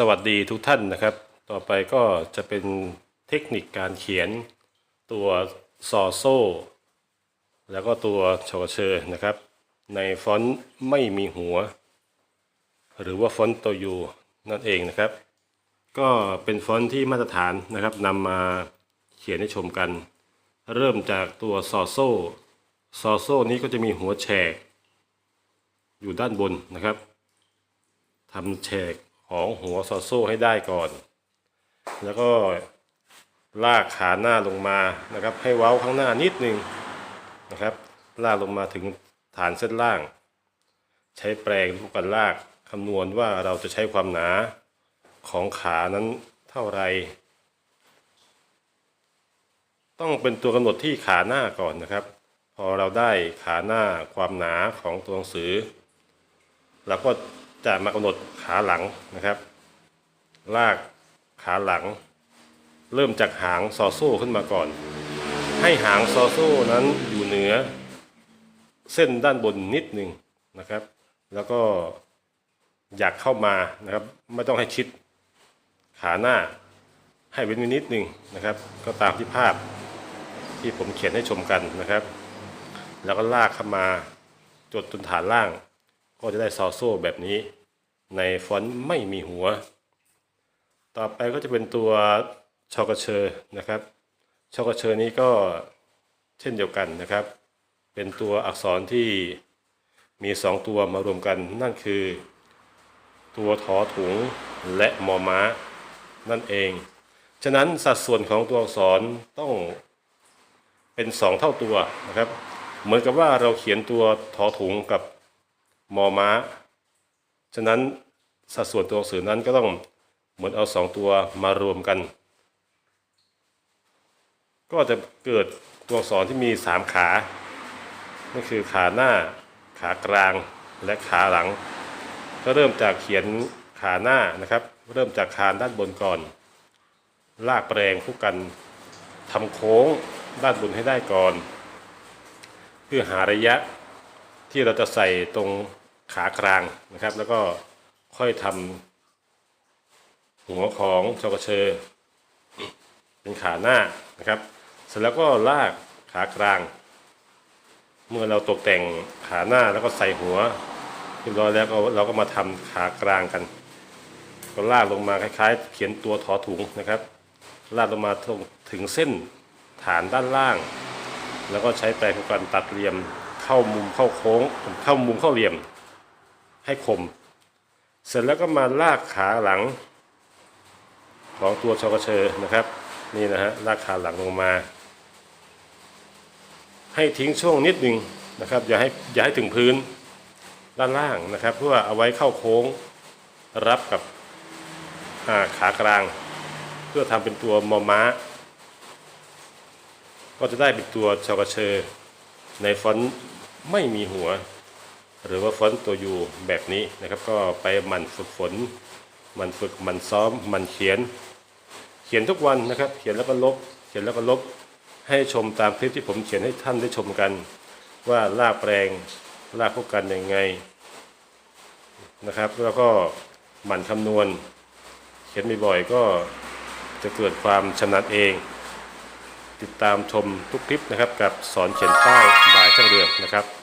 สวัสดีทุกท่านนะครับ ต่อไปก็จะเป็นเทคนิคการเขียนตัวซอโซ่ แล้วก็ตัวชอเชอร์นะครับ ในฟอนต์ไม่มีหัว หรือว่าฟอนต์ตัวยูนั่นเองนะครับ ก็เป็นฟอนต์ที่มาตรฐานนะครับนำมาเขียนให้ชมกัน เริ่มจากตัวซอโซ่ซอโซ่นี้ก็จะมีหัวแฉกอยู่ด้านบนนะครับทำแฉก ของหัวซอโซ่ให้ได้ก่อน แล้วก็ลากขาหน้าลงมานะครับ ให้เว้าข้างหน้านิดนึงนะครับ ลากลงมาถึงฐานเส้นล่าง ใช้แปรงลูกกันลากคำนวณว่าเราจะใช้ความหนาของขานั้นเท่าไร ต้องเป็นตัวกำหนดที่ขาหน้าก่อนนะครับ พอเราได้ขาหน้าความหนาของตัวหนังสือเราก็ จะมากำหนดขาหลังนะครับ ลากขาหลัง เริ่มจากหางซอโซ่ขึ้นมาก่อน ให้หางซอโซ่นั้นอยู่เหนือ เส้นด้านบนนิดหนึ่งนะครับ แล้วก็อยากเข้ามานะครับ ไม่ต้องให้ชิดขาหน้าให้เว้นไว้นิดหนึ่งนะครับ ก็ตามที่ภาพที่ผมเขียนให้ชมกันนะครับ แล้วก็ลากเข้ามาจดจนฐานล่าง ก็จะได้ซอโซ่แบบนี้ ในฟอนต์ไม่มีหัว ต่อไปก็จะเป็นตัวชอกเชอร์นะครับชอกเชอร์นี้ก็เช่นเดียวกันนะครับ เป็นตัวอักษรที่มีสองตัวมารวมกันนั่นคือ ตัวทอถุงและมอม้า นั่นเอง ฉะนั้นสัดส่วนของตัวอักษรต้องเป็นสองเท่าตัวนะครับ เหมือนกับว่าเราเขียนตัวทอถุงกับ มอม้า ฉะนั้นสัดส่วนตัวหนังสือนั้นก็ต้องเหมือนเอาสองตัวมารวมกัน ก็จะเกิดตัวอักษรที่มีสามขานั่นคือขาหน้า ขากลางและขาหลัง ก็เริ่มจากเขียนขาหน้านะครับ เริ่มจากคานด้านบนก่อน ลากแปรงคู่กันทำโค้งด้านบนให้ได้ก่อน เพื่อหาระยะ ที่เราจะใส่ตรงขากลางนะครับ แล้วก็ค่อยทำหัวของชอกเชอร์เป็นขาหน้านะครับ เสร็จแล้วก็ลากขากลาง เมื่อเราตกแต่งขาหน้าแล้วก็ใส่หัวเรียบร้อยแล้วก็เราก็มาทำขากลางกัน ก็ลากลงมาคล้าย ๆ เขียนตัวถอถุงนะครับ ลากลงมาถึงเส้นฐานด้านล่าง แล้วก็ใช้แปรงกันตัดเหลี่ยม เข้ามุมเข้าโค้ง เข้ามุมเข้าเหลี่ยม ให้คม เสร็จแล้วก็มาลากขาหลัง ของตัวชอกเชอร์นะครับ นี่นะฮะลากขาหลังลงมา ให้ทิ้งช่วงนิดหนึ่งนะครับ อย่าให้อย่าให้ถึงพื้นด้านล่างนะครับ เพื่อเอาไว้เข้าโค้งรับกับาขากลาง เพื่อทำเป็นตัวมอม้า ก็จะได้เป็นตัวชอกเชอร์ในฟอนต์ ไม่มีหัว หรือว่าฟอนต์ตัวยูแบบนี้นะครับ ก็ไปหมั่นฝึกฝนหมันฝึกหมันซ้อมหมันเขียน เขียนทุกวันนะครับ เขียนแล้วก็ลบ เขียนแล้วก็ลบ ให้ชมตามคลิปที่ผมเขียนให้ท่านได้ชมกัน ว่าลากแปลงลากพวกกันยังไงนะครับ แล้วก็หมั่นคำนวณ เขียนบ่อยๆก็จะเกิดความชำนาญเอง ติดตามชมทุกคลิปนะครับ กับสอนเขียนป้ายบายช่างเรืองนะครับ